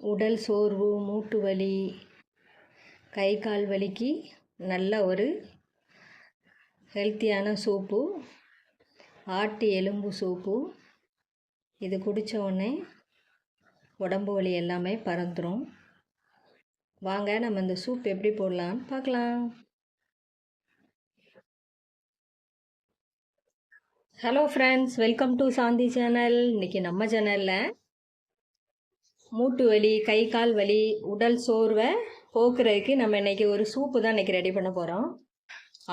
உடல் சோர்வு மூட்டு வலி கை கால் வலிக்கு நல்ல ஒரு ஹெல்த்தியான சூப்பு. ஆட்டு எலும்பு சூப்பு. இது குடித்த உடனே உடம்பு வலி எல்லாமே பறந்துடும் வாங்க நம்ம இந்த சூப் எப்படி போடலான்னு பார்க்கலாம். Hello friends welcome to Shanti channel இன்றைக்கி நம்ம சேனலில் மூட்டு வலி கை கால் வலி உடல் சோர்வை போக்குறதுக்கு நம்ம இன்றைக்கி ஒரு சூப்பு தான் இன்றைக்கி ரெடி பண்ண போகிறோம்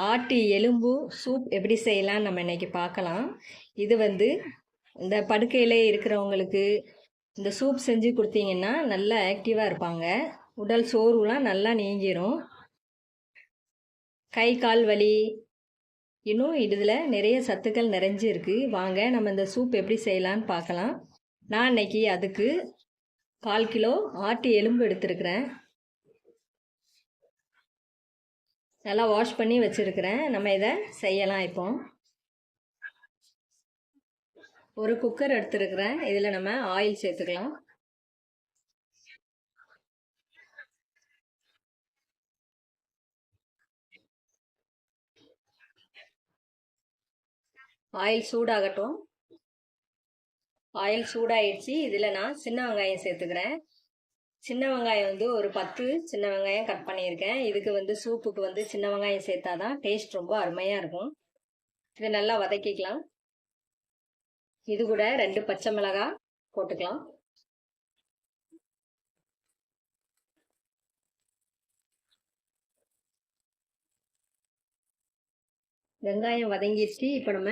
ஆட்டு எலும்பு சூப் எப்படி செய்யலாம் நம்ம இன்றைக்கி பார்க்கலாம். இது வந்து இந்த படுக்கையில் இருக்கிறவங்களுக்கு இந்த சூப் செஞ்சு கொடுத்தீங்கன்னா நல்லா ஆக்டிவாக இருப்பாங்க. உடல் சோர்வுலாம் நல்லா நீங்கிரும். கை கால் வலி இன்னும் இதில் நிறைய சத்துக்கள் நிறைஞ்சு இருக்குது வாங்க நம்ம இந்த சூப் எப்படி செய்யலான்னு பார்க்கலாம். நான் இன்னைக்கு அதுக்கு கால் கிலோ ஆட்டு எலும்பு எடுத்துருக்கிறேன். நல்லா வாஷ் பண்ணி வச்சுருக்கிறேன். நம்ம இதை செய்யலாம் இப்போ. ஒரு குக்கர் எடுத்துருக்கிறேன். இதில் நம்ம ஆயில் சேர்த்துக்கலாம். ஆயில் சூடாகட்டும். ஆயில் சூடாயிடுச்சு. இதில் நான் சின்ன வெங்காயம் சேர்த்துக்கிறேன். சின்ன வெங்காயம் வந்து ஒரு பத்து சின்ன வெங்காயம் கட் பண்ணியிருக்கேன். இதுக்கு வந்து சூப்புக்கு வந்து சின்ன வெங்காயம் சேர்த்தா தான் டேஸ்ட் ரொம்ப அருமையாக இருக்கும். இதை நல்லா வதக்கிக்கலாம். இது கூட ரெண்டு பச்சை மிளகாய் போட்டுக்கலாம். வெங்காயம் வதங்கிடுச்சு இப்போ நம்ம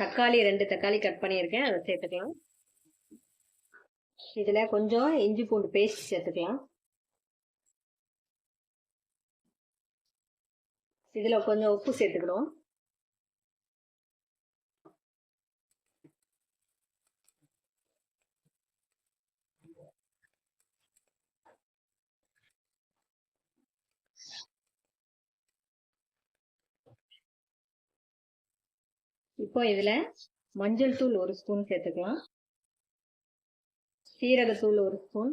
தக்காளி ரெண்டு தக்காளி கட் பண்ணியிருக்கேன். அதை சேர்த்துக்கலாம். இதில் கொஞ்சம் இஞ்சி பூண்டு பேஸ்ட் சேர்த்துக்கலாம். இதில் கொஞ்சம் உப்பு சேர்த்துக்கிறோம் இப்போ இதில் மஞ்சள் தூள் ஒரு ஸ்பூன் சேர்த்துக்கலாம். சீரகத்தூள் ஒரு ஸ்பூன்.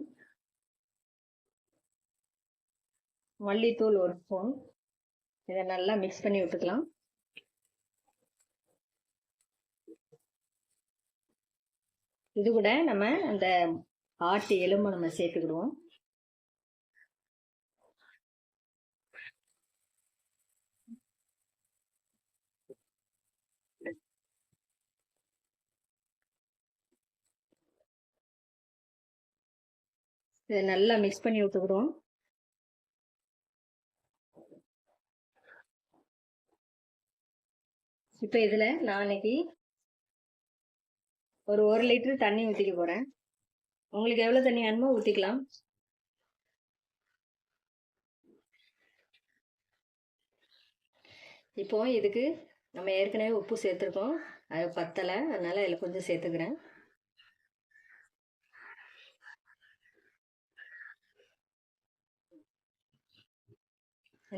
மல்லித்தூள் ஒரு ஸ்பூன். இதை நல்லா மிக்ஸ் பண்ணி விட்டுக்கலாம். இது கூட நம்ம அந்த ஆட்டு எலும்பு நம்ம சேர்த்துக்கிடுவோம். இதை நல்லா மிக்ஸ் பண்ணி விட்டுக்கிறோம் இப்போ இதில் நான் இன்னைக்கு ஒரு ஒரு லிட்டர் தண்ணி ஊற்றிக்க போகிறேன் உங்களுக்கு எவ்வளோ தண்ணி வேணுமோ ஊற்றிக்கலாம் இப்போ இதுக்கு நம்ம ஏற்கனவே உப்பு சேர்த்துருக்கோம். அது பத்தலை. அதனால் இதில் கொஞ்சம் சேர்த்துக்கிறேன்.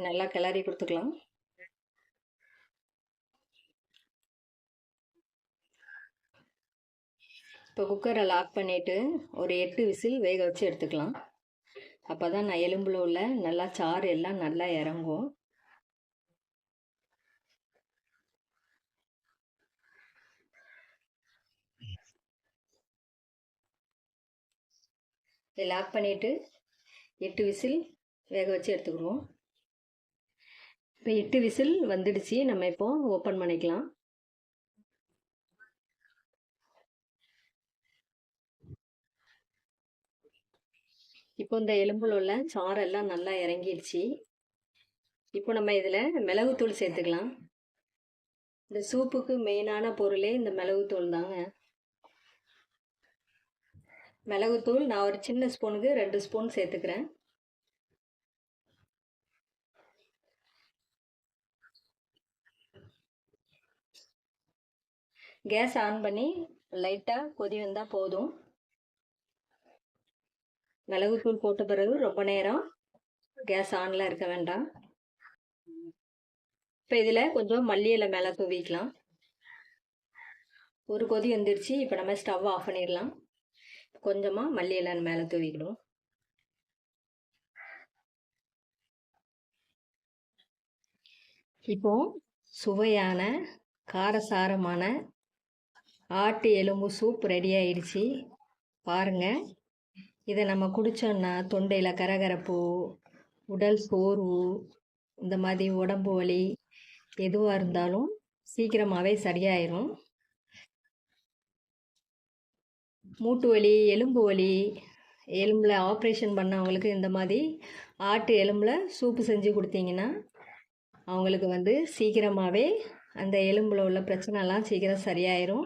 நல்லா கிளறி கொடுத்துக்கலாம். இப்போ குக்கரை லாக் பண்ணிவிட்டு ஒரு எட்டு விசில் வேக வச்சு எடுத்துக்கலாம். அப்போ தான் நான் எலும்பில் உள்ள நல்லா சாறு எல்லாம் நல்லா இறங்கும். லாக் பண்ணிவிட்டு எட்டு விசில் வேக வச்சு எடுத்துக்கிடுவோம். இப்போ எட்டு விசில் வந்துடுச்சு. நம்ம இப்போ ஓப்பன் பண்ணிக்கலாம். இப்போ இந்த எலும்பில் உள்ள சாரெல்லாம் நல்லா இறங்கிடுச்சு. இப்போ நம்ம இதில் மிளகுத்தூள் சேர்த்துக்கலாம். இந்த சூப்புக்கு மெயினான பொருளே இந்த மிளகுத்தூள் தாங்க. மிளகுத்தூள் நான் ஒரு சின்ன ஸ்பூனுக்கு ரெண்டு ஸ்பூன் சேர்த்துக்கிறேன். கேஸ் ஆன் பண்ணி லைட்டாக கொதி வந்தால் போதும். மிளகுத்தூள் போட்ட பிறகு ரொம்ப நேரம் கேஸ் ஆனில் இருக்க வேண்டாம். இப்போ இதில் கொஞ்சம் மல்லி இலை மேலே தூவிக்கலாம். ஒரு கொதி வந்துருச்சு இப்போ நம்ம ஸ்டவ் ஆஃப் பண்ணிடலாம். கொஞ்சமாக மல்லி மேலே தூவிக்கிடுவோம் இப்போ சுவையான காரசாரமான ஆட்டு எலும்பு சூப் ரெடி ஆயிடுச்சு. பாருங்கள் இதை நம்ம குடித்தோன்னா தொண்டையில் கரகரப்பு உடல் சோர்வு இந்த மாதிரி உடம்பு வலி எதுவாக இருந்தாலும் சீக்கிரமாகவே சரியாயிரும். மூட்டு வலி எலும்பு வலி எலும்பில் ஆப்ரேஷன் பண்ணவங்களுக்கு இந்த மாதிரி ஆட்டு எலும்பில் சூப்பு செஞ்சு கொடுத்தீங்கன்னா அவங்களுக்கு வந்து சீக்கிரமாகவே அந்த எலும்பில் உள்ள பிரச்சனைலாம் சீக்கிரம் சரியாயிரும்.